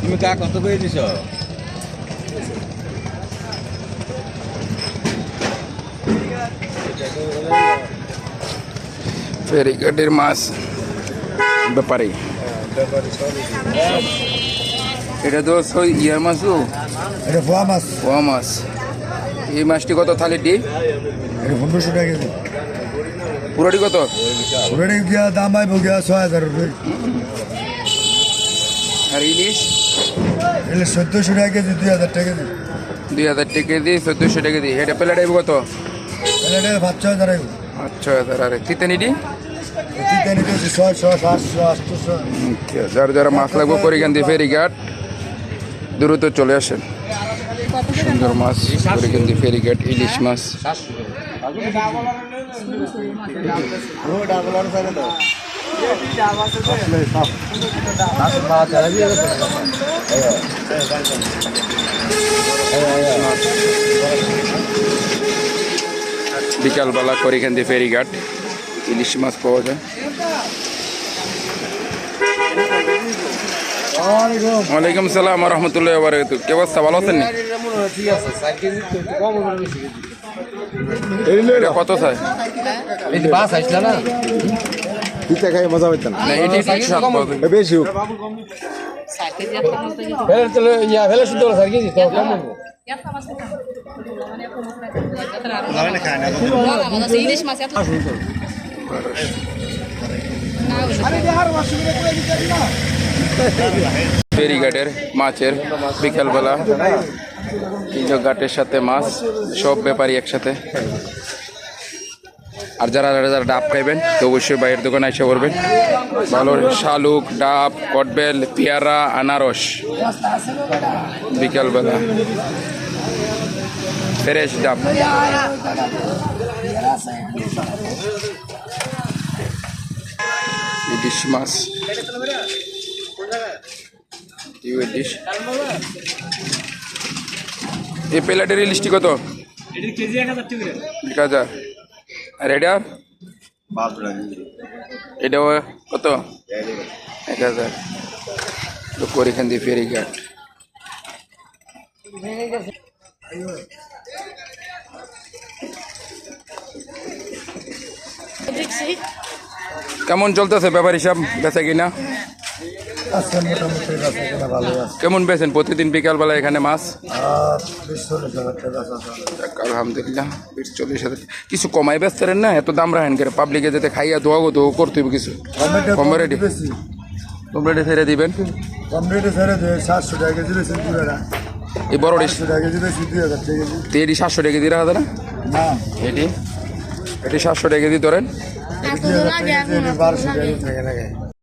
তুমি কা কত করে দিছ? ফেরিঘাটের মাছ ব্যাপারে এটা তো সই ইয়ার মাছ তো এটা ফোয়া মাছ। পোয়া মাছ। এই মাছটি কত থালিটি এটা পনেরোশো টাকা কেজি। পুরোটি কত? গিয়া দাম আইব গিয়া ছয় হাজার রুপয়ে আর ইলিশ এলে চোদ্দোশো টাকা কেজি দুই হাজার টাকা কেজি। দুই হাজার টাকা কেজি চোদ্দোশো টাকা কেজি। এটা প্লেট আইব কত? এলে এটা পাঁচ হাজার আইব। আচ্ছা হাজার। আর তিতানিটি যার যারা মাছ লাগবে করিকান্দি ফেরিঘাট। দ্রুত চলে আসেন। সুন্দর মাছ করিকান্দি ফেরিঘাট ইলিশ মাছ। বিকালবেলা করিকান্দি ফেরিঘাট, ইলিশ মাছ পাওয়া যায়। ওয়ালাইকুম সালাম রহমতুল্লাহ বারকাতু কে অবস্থা, ভালো আছেন কত চাই? পিঠা খাই মজা পাইতাম। না এটি একটু স্বাদ পাওয়া যায়। বেশি হোক। ইলিশ মাছ এত ফেরিঘাটের মাছের বিকালবেলা ঘাটের সাথে মাছ সব ব্যাপারই একসাথে। আর যারা যারা ডাব খাইবেন তো অবশ্যই বাইরের দোকানে এসে করবেন ভালো শালুক ডাব কটবেল পেয়ারা আনারস। বিকালবেলা। ফ্রেশ ডাব। ইলিশ মাছ। এই প্লেটের ইলিশটি কত? এক হাজার। আর এটা? এটাও কত? এক হাজার। করিখান দিয়ে ফেরি ঘাট কেমন চলতেছে ব্যাপার হিসাব? বেচা কিনা? আছে মোটামুটি আছে কিনা ভালো আছে কেমন বেছেন প্রতিদিন বিকালবেলা এখানে মাছ? আর বিশ চল্লিশ হাজার টাকা আছে যাক, আলহামদুলিল্লাহ বিশ চল্লিশ হাজার। কিছু কমাই বেচতেন না? এত দাম রাখেন করে পাবলিকে যেতে খাইয়া দোয়া গো তো করতে হবে কিছু। কম রেডি। বেশি। কম রেডি ছেড়ে দিবেন? কম রেটে ছেড়ে দেয় সাতশো টাকা কেজি বেশি এই বড় ডিশ? টাকা কেজি বেশি দুই হাজার টাকা কেজি। এটি সাতশো টাকা দিয়ে রাখা যায় না? না। এটি? এটি সাতশো টাকা দিয়ে ধরেন। দুই হাজার টাকা কেজি বারোশো টাকা থাকে না